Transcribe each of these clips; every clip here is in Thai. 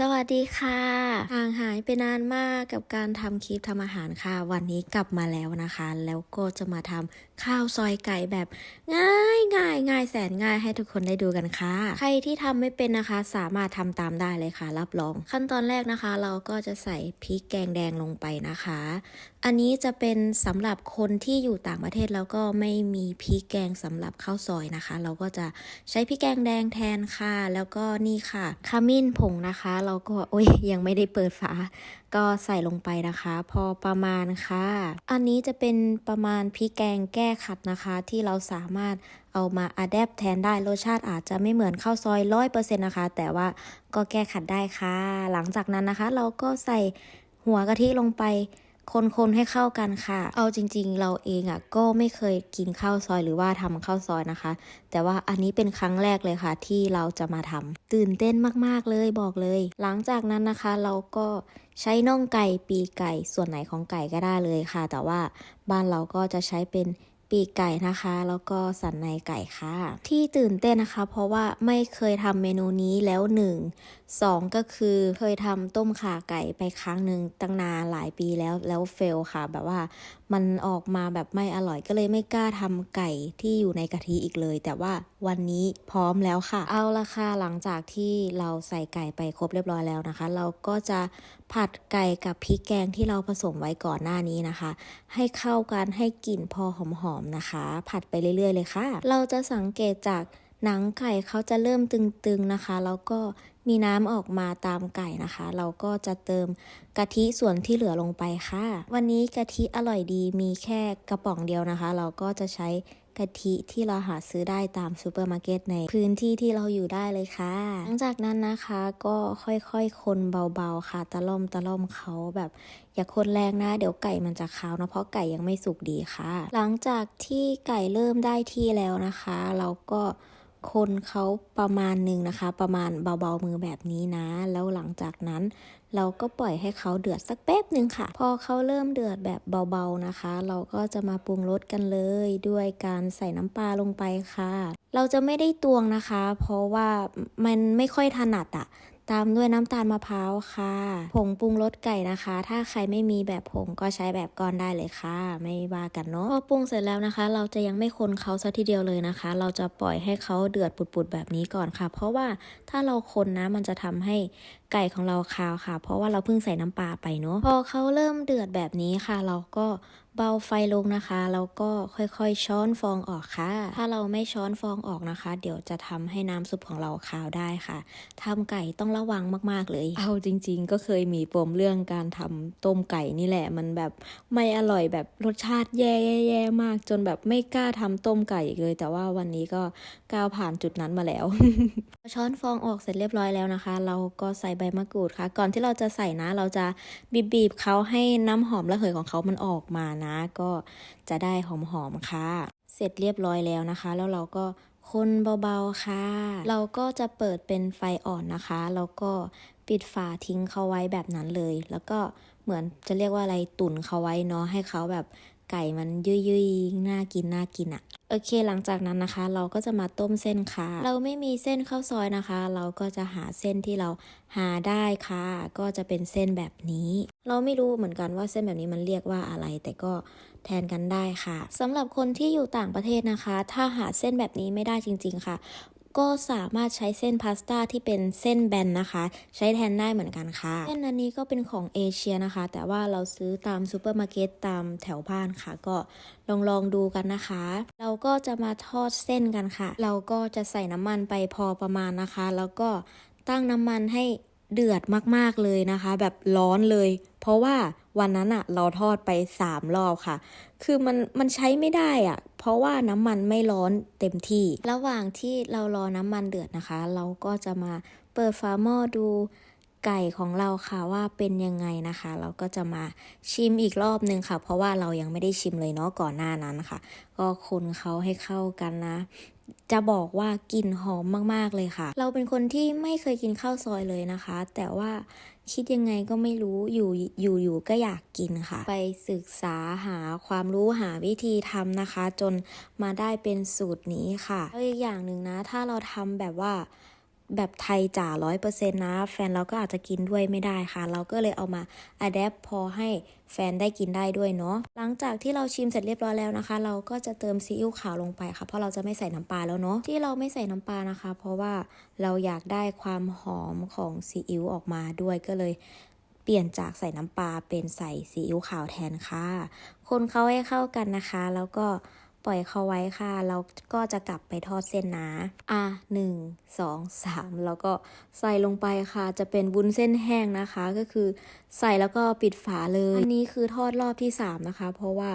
ส วัสดีค่ะ ห่างหายไปนานมากกับการทำคลิปทำอาหารค่ะ วันนี้กลับมาแล้วนะคะ แล้วก็จะมาทำข้าวซอยไก่แบบ ง่ายง่ายง่ายแสนง่ายให้ทุกคนได้ดูกันค่ะ ใครที่ทำไม่เป็นนะคะ สามารถทำตามได้เลยค่ะ รับรอง ขั้นตอนแรกนะคะ เราก็จะใส่พริกแกงแดงลงไปนะคะ อันนี้จะเป็นสำหรับคนที่อยู่ต่างประเทศแล้วก็ไม่มีพริกแกงสำหรับข้าวซอยนะคะ เราก็จะใช้พริกแกงแดงแทนค่ะ แล้วก็นี่ค่ะขมิ้นผงนะคะ เราก็โอ้ยยังไม่ได้เปิดฝา ก็ใส่ลงไปนะคะ พอประมาณค่ะ อันนี้จะเป็นประมาณพริกแกงแก้ขัดนะคะ ที่เราสามารถเอามาอัดแอปแทนได้รสชาติอาจจะไม่เหมือนข้าวซอยร้อยเปอร์เซ็นต์นะคะ แต่ว่าก็แก้ขัดได้ค่ะ หลังจากนั้นนะคะ เราก็ใส่หัวกะทิลงไป คนๆให้เข้ากันค่ะ เอาจริง ๆ เราเองอะก็ไม่เคยกินข้าวซอยหรือว่าทำข้าวซอยนะคะ แต่ว่าอันนี้เป็นครั้งแรกเลยค่ะ ที่เราจะมาทำตื่นเต้นมากๆเลยบอกเลย หลังจากนั้นนะคะเราก็ใช้น่องไก่ปีไก่ส่วนไหนของไก่ก็ได้เลยค่ะ แต่ว่าบ้านเราก็จะใช้เป็น ปีกไก่นะคะ แล้วก็สันในไก่ค่ะ ที่ตื่นเต้นนะคะ เพราะว่าไม่เคยทำเมนูนี้แล้วหนึ่งสองก็คือเคยทำต้มข่าไก่ไปครั้งหนึ่งตั้งนานหลายปีแล้วแล้วเฟลค่ะ แบบว่ามันออกมาแบบไม่อร่อยก็เลยไม่กล้าทำไก่ที่อยู่ในกะทิอีกเลย แต่ว่าวันนี้พร้อมแล้วค่ะ เอาละค่ะหลังจากที่เราใส่ไก่ไปครบเรียบร้อยแล้วนะคะ เราก็จะผัดไก่กับพริกแกงที่เราผสมไว้ก่อนหน้านี้นะคะ ให้เข้ากันให้กลิ่นพอหอมมนะคะ ผัดไปเรื่อยๆเลยค่ะ เราจะสังเกตจากหนังไก่เขาจะเริ่มตึงๆนะคะ แล้วก็มีน้ำออกมาตามไก่นะคะ เราก็จะเติมกะทิส่วนที่เหลือลงไปค่ะ วันนี้กะทิอร่อยดีมีแค่กระป๋องเดียวนะคะ เราก็จะใช้กะทิที่เราหาซื้อได้ตามซูเปอร์มาร์เก็ตในพื้นที่ที่เราอยู่ได้เลยค่ะ หลังจากนั้นนะคะก็ค่อยๆคนเบาๆค่ะ ตะล่อมตะล่อมเขาแบบอย่าคนแรงนะเดี๋ยวไก่มันจะคาวนะเพราะไก่ยังไม่สุกดีค่ะ หลังจากที่ไก่เริ่มได้ที่แล้วนะคะ เราก็ คนเขาประมาณหนึ่งนะคะ ประมาณเบาๆมือแบบนี้นะ แล้วหลังจากนั้น เราก็ปล่อยให้เขาเดือดสักแป๊บหนึ่งค่ะ พอเขาเริ่มเดือดแบบเบาๆนะคะ เราก็จะมาปรุงรสกันเลย ด้วยการใส่น้ำปลาลงไปค่ะ เราจะไม่ได้ตวงนะคะ เพราะว่ามันไม่ค่อยถนัดอะ ตามด้วยน้ำตาลมะพร้าวค่ะ ผงปรุงรสไก่นะคะ ถ้าใครไม่มีแบบผงก็ใช้แบบก้อนได้เลยค่ะ ไม่ว่ากันเนาะพอปรุงเสร็จแล้วนะคะ เราจะยังไม่คนเขาซะทีเดียวเลยนะคะ เราจะปล่อยให้เขาเดือดปุดๆแบบนี้ก่อนค่ะ เพราะว่าถ้าเราคนนะมันจะทำให้ไก่ของเราคาวค่ะ เพราะว่าเราเพิ่งใส่น้ำปลาไปเนาะพอเขาเริ่มเดือดแบบนี้ค่ะ เราก็ เบาไฟลงนะคะ แล้วก็ค่อยๆช้อนฟองออกค่ะ ถ้าเราไม่ช้อนฟองออกนะคะ เดี๋ยวจะทำให้น้ำซุปของเราคาวได้ค่ะทำไก่ต้องระวังมากๆเลย เอาจริง ๆ ก็เคยมีปมเรื่องการทำต้มไก่นี่แหละ มันแบบไม่อร่อยแบบรสชาติแย่ๆๆมาก จนแบบไม่กล้าทำต้มไก่อีกเลย แต่ว่าวันนี้ก็ก้าวผ่านจุดนั้นมาแล้ว ช้อนฟองออกเสร็จเรียบร้อยแล้วนะคะ เราก็ใส่ใบมะกรูดค่ะ ก่อนที่เราจะใส่นะ เราจะบีบๆเขาให้น้ำหอมระเหยของเขามันออกมานะ ก็จะได้หอมๆค่ะ เสร็จเรียบร้อยแล้วนะคะ แล้วเราก็คนเบาๆค่ะ เราก็จะเปิดเป็นไฟอ่อนนะคะ แล้วก็ปิดฝาทิ้งเขาไว้แบบนั้นเลย แล้วก็เหมือนจะเรียกว่าอะไรตุ่นเขาไว้เนาะให้เขาแบบ ไก่มันยุ่ยๆน่ากินน่ากินอะโอเคหลังจากนั้นนะคะ เราก็จะมาต้มเส้นค่ะ เราไม่มีเส้นข้าวซอยนะคะ เราก็จะหาเส้นที่เราหาได้ค่ะ ก็จะเป็นเส้นแบบนี้ เราไม่รู้เหมือนกันว่าเส้นแบบนี้มันเรียกว่าอะไร แต่ก็แทนกันได้ค่ะสำหรับคนที่อยู่ต่างประเทศนะคะ ถ้าหาเส้นแบบนี้ไม่ได้จริง ๆค่ะ ก็สามารถใช้เส้นพาสต้าที่เป็นเส้นแบนนะคะ ใช้แทนได้เหมือนกันค่ะเส้นอันนี้ก็เป็นของเอเชียนะคะ แต่ว่าเราซื้อตามซูเปอร์มาร์เก็ตตามแถวบ้านค่ะ ก็ลองลองดูกันนะคะ เราก็จะมาทอดเส้นกันค่ะ เราก็จะใส่น้ำมันไปพอประมาณนะคะ แล้วก็ตั้งน้ำมันให้เดือดมากๆเลยนะคะ แบบร้อนเลย เพราะว่า วันนั้นอะเราทอดไปสามรอบค่ะ คือมันมันใช้ไม่ได้อะเพราะว่าน้ำมันไม่ร้อนเต็มที่ ระหว่างที่เรารอน้ำมันเดือดนะคะ เราก็จะมาเปิดฝาหม้อดู ไก่ของเราค่ะว่าเป็นยังไงนะคะ เราก็จะมาชิมอีกรอบนึงค่ะ เพราะว่าเรายังไม่ได้ชิมเลยเนาะก่อนหน้านั้นค่ะ ก็คนเขาให้เข้ากันนะ จะบอกว่ากลิ่นหอมมากๆเลยค่ะ เราเป็นคนที่ไม่เคยกินข้าวซอยเลยนะคะ แต่ว่าคิดยังไงก็ไม่รู้อยู่อยู่อยู่ก็อยากกินค่ะ ไปศึกษาหาความรู้หาวิธีทำนะคะ จนมาได้เป็นสูตรนี้ค่ะแล้วอีกอย่างหนึ่งนะ ถ้าเราทำแบบว่า แบบไทยจ๋าร้อยเปอร์เซ็นต์นะ แฟนเราก็อาจจะกินด้วยไม่ได้ค่ะ เราก็เลยเอามาอัดแอปพอให้แฟนได้กินได้ด้วยเนาะหลังจากที่เราชิมเสร็จเรียบร้อยแล้วนะคะ เราก็จะเติมซีอิ๊วขาวลงไปค่ะ เพราะเราจะไม่ใส่น้ำปลาแล้วเนาะที่เราไม่ใส่น้ำปลานะคะ เพราะว่าเราอยากได้ความหอมของซีอิ๊วออกมาด้วยก็เลยเปลี่ยนจากใส่น้ำปลาเป็นใส่ซีอิ๊วขาวแทนค่ะ คนเขาให้เข้ากันนะคะ แล้วก็ ปล่อยเขาไว้ค่ะเราก็จะกลับไปทอดเส้นนะอะหนึ่งสองสามแล้วก็ใส่ลงไปค่ะ จะเป็นวุ้นเส้นแห้งนะคะ ก็คือใส่แล้วก็ปิดฝาเลย อันนี้คือทอดรอบที่สามนะคะ เพราะว่า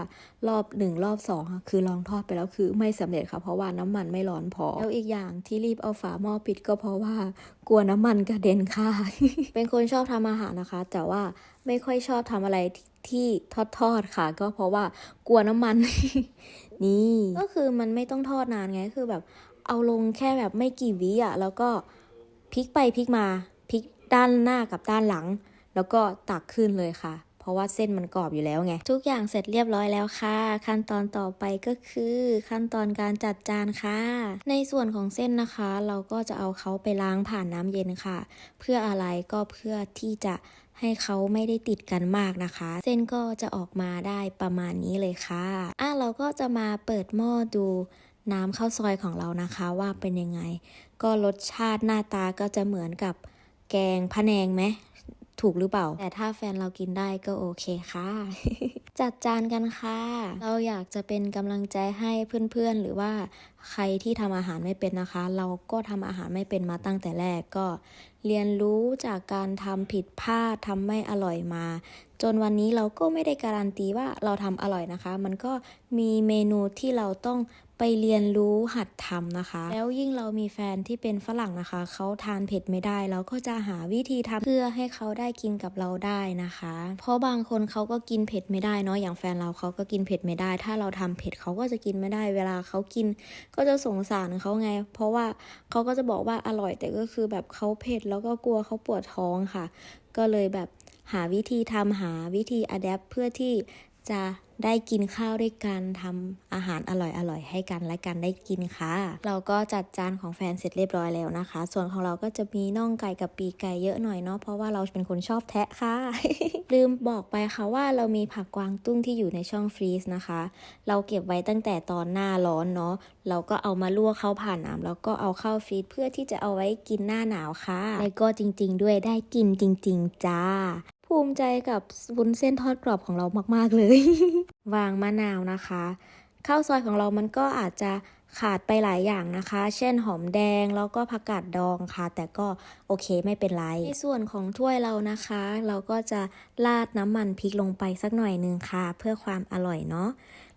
รอบหนึ่งรอบสองคือลองทอดไปแล้วคือไม่สำเร็จค่ะ เพราะว่าน้ำมันไม่ร้อนพอ แล้วอีกอย่างที่รีบเอาฝาหม้อปิดก็เพราะว่ากลัวน้ำมันกระเด็นค่ะ เป็นคนชอบทำอาหารนะคะ แต่ว่า ไม่ค่อยชอบทำอะไรที่ทอดทอดๆค่ะ ก็เพราะว่ากลัวน้ำมัน นี่ก็คือมันไม่ต้องทอดนานไงคือแบบ เอาลงแค่แบบไม่กี่วิอะแล้วก็พลิกไปพลิกมาพลิกด้านหน้ากับด้านหลัง แล้วก็ตักขึ้นเลยค่ะ เพราะว่าเส้นมันกรอบอยู่แล้วไง ทุกอย่างเสร็จเรียบร้อยแล้วค่ะ ขั้นตอนต่อไปก็คือขั้นตอนการจัดจานค่ะ ในส่วนของเส้นนะคะ เราก็จะเอาเขาไปล้างผ่านน้ำเย็นค่ะ เพื่ออะไรก็เพื่อที่จะ ให้เขาไม่ได้ติดกันมากนะคะ เส้นก็จะออกมาได้ประมาณนี้เลยค่ะอะเราก็จะมาเปิดหม้อดูน้ำข้าวซอยของเรานะคะว่าเป็นยังไง ก็รสชาติหน้าตาก็จะเหมือนกับแกงพะแนงไหม ถูกหรือเปล่า แต่ถ้าแฟนเรากินได้ก็โอเคค่ะ จัดจานกันค่ะ เราอยากจะเป็นกำลังใจให้เพื่อนๆ หรือว่าใครที่ทำอาหารไม่เป็นนะคะ เราก็ทำอาหารไม่เป็นมาตั้งแต่แรกก็ เรียนรู้จากการทำผิดพลาดทำไม่อร่อยมา จนวันนี้เราก็ไม่ได้การันตีว่าเราทำอร่อยนะคะ มันก็มีเมนูที่เราต้อง ไปเรียนรู้หัดทำนะคะ แล้วยิ่งเรามีแฟนที่เป็นฝรั่งนะคะ เขาทานเผ็ดไม่ได้เราก็จะหาวิธีทำเพื่อให้เขาได้กินกับเราได้นะคะ เพราะบางคนเขาก็กินเผ็ดไม่ได้เนาะอย่างแฟนเราเขาก็กินเผ็ดไม่ได้ ถ้าเราทำเผ็ดเขาก็จะกินไม่ได้ เวลาเขากิน ก็จะสงสารเขาไง เพราะว่าเขาก็จะบอกว่าอร่อยแต่ก็คือแบบเขาเผ็ดแล้วก็กลัวเขาปวดท้องค่ะ ก็เลยแบบหาวิธีทำหาวิธีอัดแอปเพื่อที่ จะได้กินข้าวด้วยกันทำอาหารอร่อยๆให้กันและกันได้กินค่ะ เราก็จัดจานของแฟนเสร็จเรียบร้อยแล้วนะคะ ส่วนของเราก็จะมีน่องไก่กับปีกไก่เยอะหน่อยเนาะเพราะว่าเราเป็นคนชอบแทะค่ะ ลืมบอกไปค่ะว่าเรามีผักกวางตุ้งที่อยู่ในช่องฟรีซนะคะ เราเก็บไว้ตั้งแต่ตอนหน้าร้อนเนาะเราก็เอามาลวกเข้าผ่านน้ำแล้วก็เอาเข้าฟรีซเพื่อที่จะเอาไว้กินหน้าหนาวค่ะและก็จริง ๆ ด้วยได้กินจริง ๆ จ้า ภูมิใจกับวุ้นเส้นทอดกรอบของเรามากๆเลย วางมะนาวนะคะข้าวซอยของเรามันก็อาจจะขาดไปหลายอย่างนะคะ เช่นหอมแดงแล้วก็ผักกาดดองค่ะ แต่ก็โอเคไม่เป็นไร ในส่วนของถ้วยเรานะคะ เราก็จะราดน้ำมันพริกลงไปสักหน่อยนึงค่ะ เพื่อความอร่อยเนาะ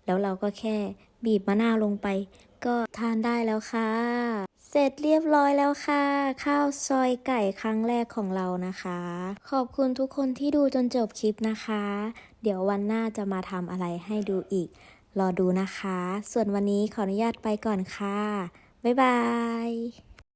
แล้วเราก็แค่บีบมะนาวลงไป ก็ทานได้แล้วค่ะ เสร็จเรียบร้อยแล้วค่ะ ข้าวซอยไก่ครั้งแรกของเรานะคะ ขอบคุณทุกคนที่ดูจนจบคลิปนะคะ เดี๋ยววันหน้าจะมาทำอะไรให้ดูอีก รอดูนะคะ ส่วนวันนี้ขออนุญาตไปก่อนค่ะ บ๊ายบาย